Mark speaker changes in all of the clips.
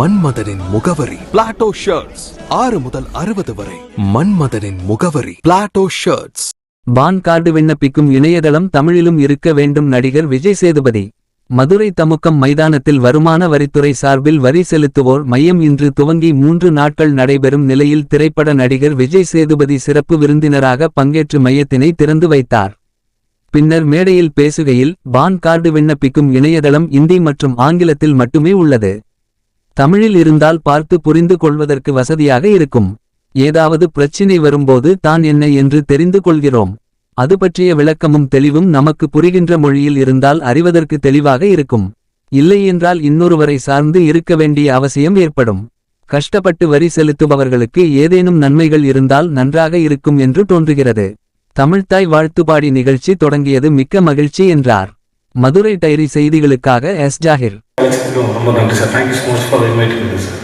Speaker 1: மன்மதனின் முகவரி. Plato shirts ஆறு முதல் அறுபது வரை. மன்மதனின் முகவரி. பிளாட்டோ ஷர்ட்ஸ்
Speaker 2: பான் கார்டு விண்ணப்பிக்கும் இணையதளம் தமிழிலும் இருக்க வேண்டும் நடிகர் விஜய் சேதுபதி. மதுரை தமுக்கம் மைதானத்தில் வருமான வரித்துறை சார்பில் வரி செலுத்துவோர் மையம் இன்று துவங்கி மூன்று நாட்கள் நடைபெறும் நிலையில் திரைப்பட நடிகர் விஜய் சேதுபதி சிறப்பு விருந்தினராக பங்கேற்று மையத்தினை திறந்து வைத்தார். பின்னர் மேடையில் பேசுகையில் பான் கார்டு விண்ணப்பிக்கும் இணையதளம் இந்தி மற்றும் ஆங்கிலத்தில் மட்டுமே உள்ளது. தமிழில் இருந்தால் பார்த்து புரிந்து கொள்வதற்கு வசதியாக இருக்கும். ஏதாவது பிரச்சினை வரும்போது தான் என்ன என்று தெரிந்து கொள்கிறோம். அது பற்றிய விளக்கமும் தெளிவும் நமக்கு புரிகின்ற மொழியில் இருந்தால் அறிவதற்கு தெளிவாக இருக்கும். இல்லையென்றால் இன்னொருவரை சார்ந்து இருக்க வேண்டிய அவசியம் ஏற்படும். கஷ்டப்பட்டு வரி செலுத்துபவர்களுக்கு ஏதேனும் நன்மைகள் இருந்தால் நன்றாக இருக்கும் என்று தோன்றுகிறது. தமிழ்த்தாய் வாழ்த்துப்பாடி நிகழ்ச்சி தொடங்கியது மிக்க மகிழ்ச்சி என்றார். மதுரை டைரி செய்திகளுக்காக எஸ் ஜாகிர்.
Speaker 3: ரொம்ப நன்றி sir. Thank you so much for inviting me sir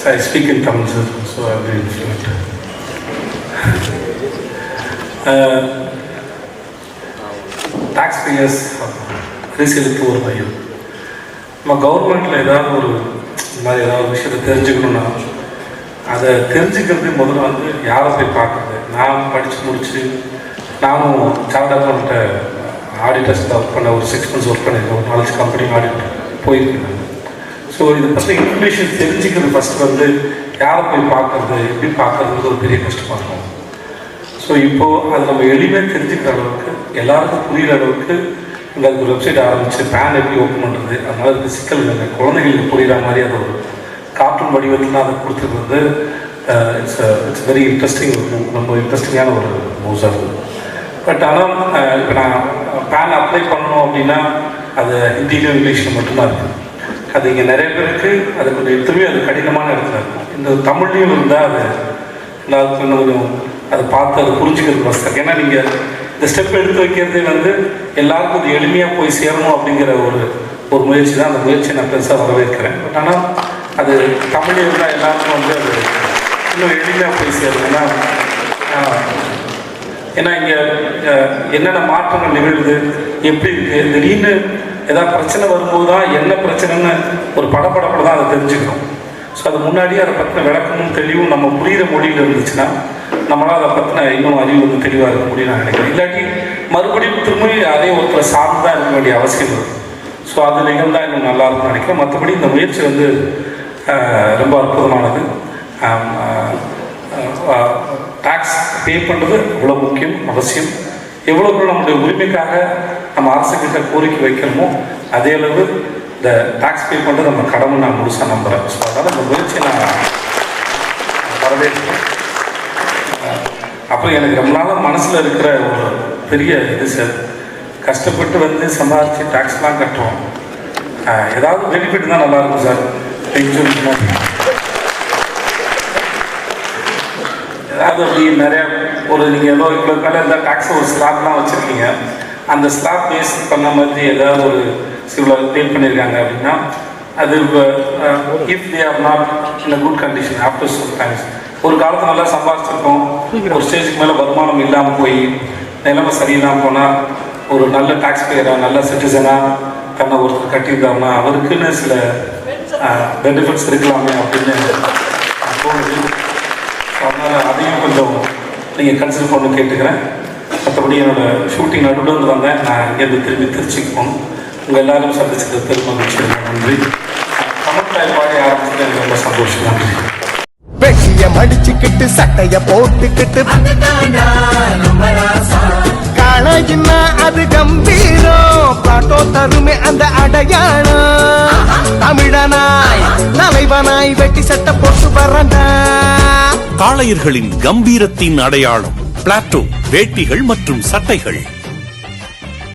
Speaker 3: sir I speak in Tamil sir so I will influent tax payers ஒரு மையம் நம்ம கவர்மெண்ட்டில் ஏதாவது ஒரு இந்த மாதிரி ஏதாவது ஒரு விஷயத்தை தெரிஞ்சுக்கணுன்னா அதை தெரிஞ்சுக்கிறது முதல்ல வந்து யாரை போய் பார்க்குறது? நான் படித்து முடிச்சு நானும் சார்ட் அக்கௌண்ட்டை ஆடிட்டர்ஸ் ஒர்க் பண்ண ஒரு சிக்ஸ் மந்த்ஸ் ஒர்க் பண்ணியிருக்கேன் ஒரு நாலஞ்சு கம்பெனி ஆடிட் போயிருக்கேன் ஸோ இது ஃபஸ்ட்டு இன்ஃபர்மேஷன் தெரிஞ்சுக்கிறது ஃபஸ்ட்டு வந்து யாரை போய் பார்க்குறது எப்படி பார்க்குறதுக்கு ஒரு பெரிய கஷ்டமாக இருக்கும். ஸோ இப்போது அது நம்ம எளிமையாக தெரிஞ்சுக்கிற அளவுக்கு எல்லாருக்கும் புரிகிற அளவுக்கு இந்த ஒரு வெப்சைட் ஆரம்பித்து பேன் எப்படி ஓப்பன் பண்ணுறது அதனால் இந்த சிக்கல் இல்லைங்க குழந்தைகளுக்கு புரியுற மாதிரி அது ஒரு கார்ட்டூன் வடிவத்தில் அதை கொடுத்துருக்கு வந்து இட்ஸ் இட்ஸ் வெரி இன்ட்ரெஸ்டிங் ரொம்ப இன்ட்ரெஸ்டிங்கான ஒரு மூவ்ஸாக இருக்குது பட் ஆனால் இப்போ நான் uh, பேன் அப்ளை பண்ணணும் அப்படின்னா அது ஹிந்திலையும் இங்கிலீஷில் மட்டும்தான் இருக்கும். அது இங்கே நிறைய பேருக்கு அது கொஞ்சம் எடுத்துமே அது கடினமான இடத்துல இருக்கும். இந்த தமிழ்லையும் இருந்தால் அது எல்லாருக்கும் இன்னும் கொஞ்சம் அதை பார்த்து அதை புரிஞ்சுக்கிறது வசதி ஏன்னா நீங்கள் இந்த ஸ்டெப் எடுத்து வைக்கிறதே வந்து எல்லாருக்கும் அது எளிமையாக போய் சேரணும் அப்படிங்கிற ஒரு ஒரு முயற்சி தான். அந்த முயற்சியை நான் பெருசாக வரவேற்கிறேன். பட் ஆனால் அது தமிழ் இருந்தால் எல்லாருக்கும் வந்து அது இன்னும் எளிமையாக போய் சேரணும் ஏன்னா ஏன்னா இங்கே என்னென்ன மாற்றங்கள் நிகழ்வுது எப்படி இருக்குது திடீர்னு ஏதாவது பிரச்சனை வரும்போது தான் என்ன பிரச்சனைன்னு ஒரு படப்படப்பட தான் அதை தெரிஞ்சுக்கணும். ஸோ அது முன்னாடியே அதை பற்றின விளக்கமும் தெளிவும் நம்ம புரிகிற மொழியில் இருந்துச்சுன்னா நம்மளால் அதை பற்றின இன்னும் அறிவு வந்து தெளிவாக இருக்க முடியும் நான் நினைக்கிறேன். இல்லாட்டி மறுபடியும் திரும்பி அதே ஒருத்தரை சார்ந்து தான் இருக்க வேண்டிய அவசியம் இருக்குது ஸோ அது நிகழ்ந்தால் இன்னும் நல்லா இருக்கும்னு நினைக்கிறேன். மற்றபடி இந்த முயற்சி வந்து ரொம்ப அற்புதமானது. பே பண்ணுறது இவ்வளோ முக்கியம் அவசியம். எவ்வளோ நம்முடைய உரிமைக்காக நம்ம அரசுக்கிட்ட கோரிக்கை வைக்கிறோமோ அதே அளவு இந்த டேக்ஸ் பே பண்ணுறது நம்ம கடமை நான் முழுசாக நம்புகிறேன் ஸோ அதனால் இந்த முயற்சியை நான் வரவேற்கிறேன். அப்போ அப்புறம் எனக்கு ரொம்ப நாளாக மனசில் இருக்கிற ஒரு பெரிய இது சார். கஷ்டப்பட்டு வந்து சம்பாதிச்சு டேக்ஸ்லாம் கட்டுறோம் ஏதாவது பெனிஃபிட் தான் நல்லாயிருக்கும் சார். இன்சூரன்ஸ் மாதிரி அப்படி நிறைய ஒரு நீங்கள் ஏதோ இவ்வளோ கடை இருந்தால் டேக்ஸ் ஒரு ஸ்லாப்லாம் வச்சுருக்கீங்க. அந்த ஸ்லாப் பேஸ் பண்ண மாதிரி ஏதாவது ஒரு இவ்வளோ பே பண்ணியிருக்காங்க அப்படின்னா அது if they are not in a good condition after some times ஒரு காலத்தில் நல்லா சம்பாதிச்சிருக்கோம். ஒரு ஸ்டேஜுக்கு மேலே வருமானம் இல்லாமல் போய் நிலைமை சரியில்லாமல் போனால் ஒரு நல்ல டாக்ஸ் பேயராக நல்ல சிட்டிசனாக தன்னை ஒருத்தர் கட்டியிருக்காங்கன்னா அவருக்குன்னு சில பெனிஃபிட்ஸ் இருக்கலாமே அப்படின்னு தோணுது அதையும் கொஞ்சம் நீங்கள் கன்சிடர் பண்ண கேட்டுக்கிறேன். மற்றபடி என்னோட ஷூட்டிங் நடுவில் இருந்து வந்தேன் நான் இங்கேருந்து திரும்பி திருச்சிக்கு போகணும். உங்கள் எல்லாரும் சந்திச்சது மகிழ்ச்சி. நன்றி. தமிழ் தாய் பாடி ஆரம்பிச்சது எனக்கு ரொம்ப சந்தோஷம். நன்றி.
Speaker 4: வெட்டிய மடிச்சுக்கிட்டு சட்டைய போட்டுக்கிட்டு. காளையின்னா அது கம்பீரம். பாட்டோ தருமே அந்த அடையாளம். தமிழனாய் தலைவனாய் வெட்டி சட்டை போட்டு
Speaker 5: காளையர்களின் கம்பீரத்தின் அடையாளம் பிளாட்டோ வேட்டிகள் மற்றும் சட்டைகள்.